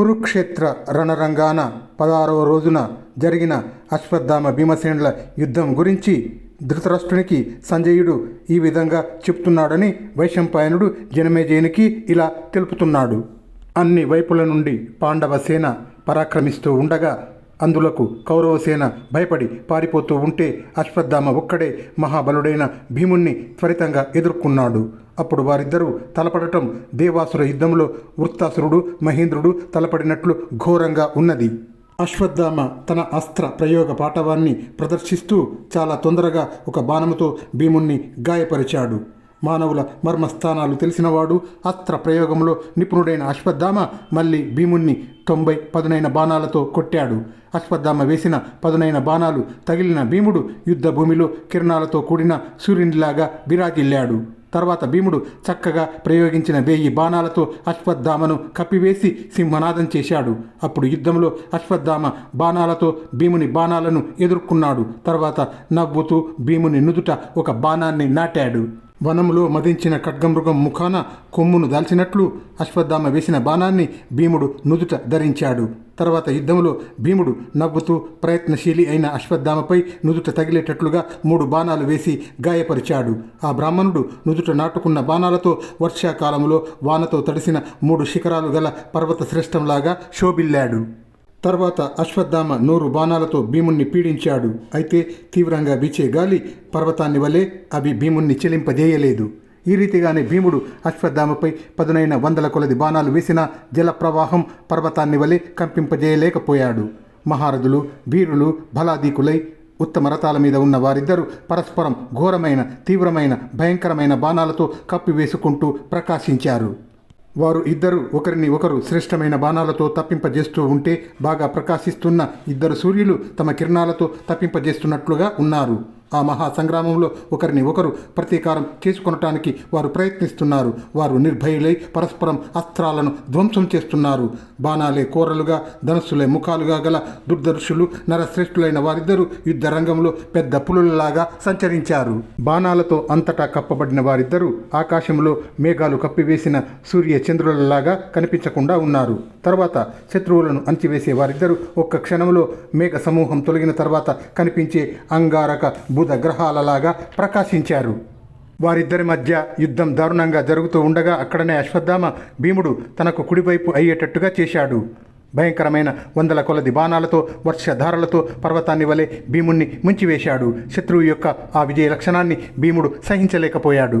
కురుక్షేత్ర రణరంగాన పదహారవ రోజున జరిగిన అశ్వత్థామ భీమసేనుల యుద్ధం గురించి ధృతరాష్ట్రునికి సంజయుడు ఈ విధంగా చెప్తున్నాడని వైశంపాయనుడు జనమేజయునికి ఇలా తెలుపుతున్నాడు. అన్ని వైపుల నుండి పాండవ సేన పరాక్రమిస్తూ ఉండగా అందులకు కౌరవసేన భయపడి పారిపోతూ ఉంటే అశ్వత్థామ ఒక్కడే మహాబలుడైన భీముణ్ణి త్వరితంగా ఎదుర్కొన్నాడు. అప్పుడు వారిద్దరూ తలపడటం దేవాసుర యుద్ధంలో వృత్తాసురుడు మహేంద్రుడు తలపడినట్లు ఘోరంగా ఉన్నది. అశ్వత్థామ తన అస్త్ర ప్రయోగ పాటవాన్ని ప్రదర్శిస్తూ చాలా తొందరగా ఒక బాణముతో భీముణ్ణి గాయపరిచాడు. మానవుల మర్మస్థానాలు తెలిసినవాడు అస్త్ర ప్రయోగంలో నిపుణుడైన అశ్వత్థామ మళ్ళీ భీముణ్ణి తొంభై పదునైన బాణాలతో కొట్టాడు. అశ్వత్థామ వేసిన పదునైన బాణాలు తగిలిన భీముడు యుద్ధ భూమిలో కిరణాలతో కూడిన సూర్యునిలాగా విరాజిల్లాడు. తర్వాత భీముడు చక్కగా ప్రయోగించిన వేయి బాణాలతో అశ్వత్థామను కప్పివేసి సింహనాదం చేశాడు. అప్పుడు యుద్ధంలో అశ్వత్థామ బాణాలతో భీముని బాణాలను ఎదుర్కొన్నాడు. తర్వాత నవ్వుతూ భీముని నుదుట ఒక బాణాన్ని నాటాడు. వనములో మదించిన ఖడ్గమృగం ముఖాన కొమ్మును దాల్చినట్లు అశ్వత్థామ వేసిన బాణాన్ని భీముడు నుదుట ధరించాడు. తర్వాత యుద్ధంలో భీముడు నవ్వుతూ ప్రయత్నశీలి అయిన అశ్వత్థామపై నుదుట తగిలేటట్లుగా మూడు బాణాలు వేసి గాయపరిచాడు. ఆ బ్రాహ్మణుడు నుదుట నాటుకున్న బాణాలతో వర్షాకాలంలో వానతో తడిసిన మూడు శిఖరాలు గల పర్వత శ్రేష్టంలాగా శోభిల్లాడు. తర్వాత అశ్వత్థామ నూరు బాణాలతో భీముణ్ణి పీడించాడు. అయితే తీవ్రంగా వీచే గాలి పర్వతాన్ని వలె అవి భీముణ్ణి చెలింపజేయలేదు. ఈ రీతిగానే భీముడు అశ్వత్థామపై పదునైన వందల కొలది బాణాలు వేసిన జల ప్రవాహం పర్వతాన్ని వలె కంపింపజేయలేకపోయాడు. మహారథులు వీరులు బలాదీకులై ఉత్తమ రథాల మీద ఉన్న వారిద్దరూ పరస్పరం ఘోరమైన తీవ్రమైన భయంకరమైన బాణాలతో కప్పివేసుకుంటూ ప్రకాశించారు. వారు ఇద్దరు ఒకరిని ఒకరు శ్రేష్టమైన బాణాలతో తప్పింపజేస్తూ ఉంటే బాగా ప్రకాశిస్తున్న ఇద్దరు సూర్యులు తమ కిరణాలతో తప్పింపజేస్తున్నట్లుగా ఉన్నారు. ఆ మహా సంగ్రామంలో ఒకరిని ఒకరు ప్రతీకారం చేసుకొనటానికి వారు ప్రయత్నిస్తున్నారు. వారు నిర్భయులై పరస్పరం అస్త్రాలను ధ్వంసం చేస్తున్నారు. బాణాలే కూరలుగా ధనుస్సులే ముఖాలుగా గల దుర్దర్శులు నరశ్రేష్ఠులైన వారిద్దరూ యుద్ధ రంగంలో పెద్ద పులులలాగా సంచరించారు. బాణాలతో అంతటా కప్పబడిన వారిద్దరూ ఆకాశంలో మేఘాలు కప్పివేసిన సూర్య చంద్రులలాగా కనిపించకుండా ఉన్నారు. తర్వాత శత్రువులను అంచివేసే వారిద్దరూ ఒక్క క్షణంలో మేఘ సమూహం తొలగిన తర్వాత కనిపించే అంగారక బుధ గ్రహాలలాగా ప్రకాశించారు. వారిద్దరి మధ్య యుద్ధం దారుణంగా జరుగుతూ ఉండగా అక్కడనే అశ్వత్థామ భీముడు తనకు కుడివైపు అయ్యేటట్టుగా చేశాడు. భయంకరమైన వందల కొలది బాణాలతో వర్షధారలతో పర్వతాన్ని వలె భీముణ్ణి ముంచివేశాడు. శత్రువు యొక్క ఆ విజయ లక్షణాన్ని భీముడు సహించలేకపోయాడు.